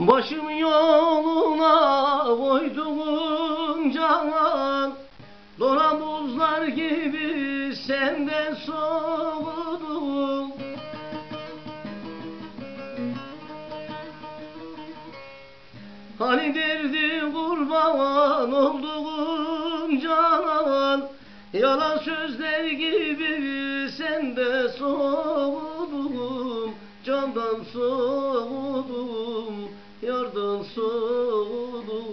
Başım yoluna koyduğum canan Donan buzlar gibi senden soğudum. Hani derdi kurban olduğum canan Yalan sözler gibi sende soğudum. Candan soğudum, soğudum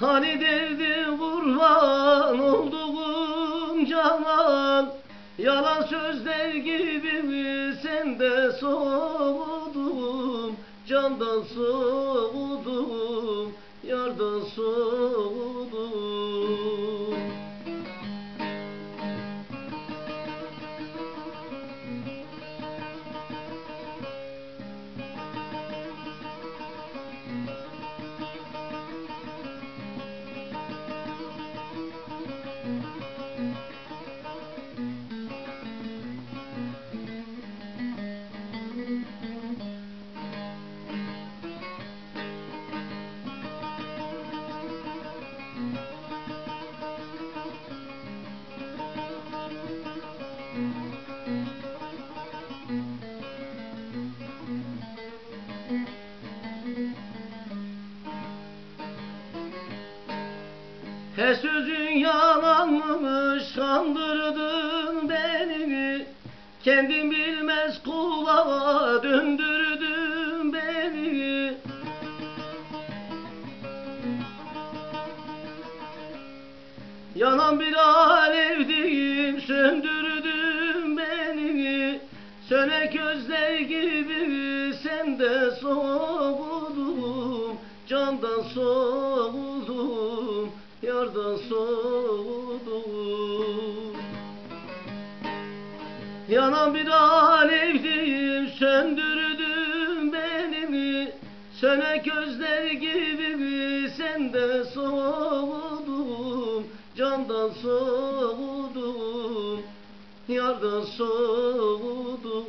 Hani derdi kurban olduğum canan Yalan sözler gibi sende soğudum Candan soğudum, yardan soğudum Her sözün yalanmış kandırdın beni. Kendin bilmez kulağa döndürdün beni. Yanan bir alevdeyim söndürdün beni. Sönek gözler gibi sende soğudum Candan soğudum, yardan soğudum. Yanan bir alevdeyim söndürdün beni Sönek gözler gibi sende soğudum. Candan soğudum, yardan soğudum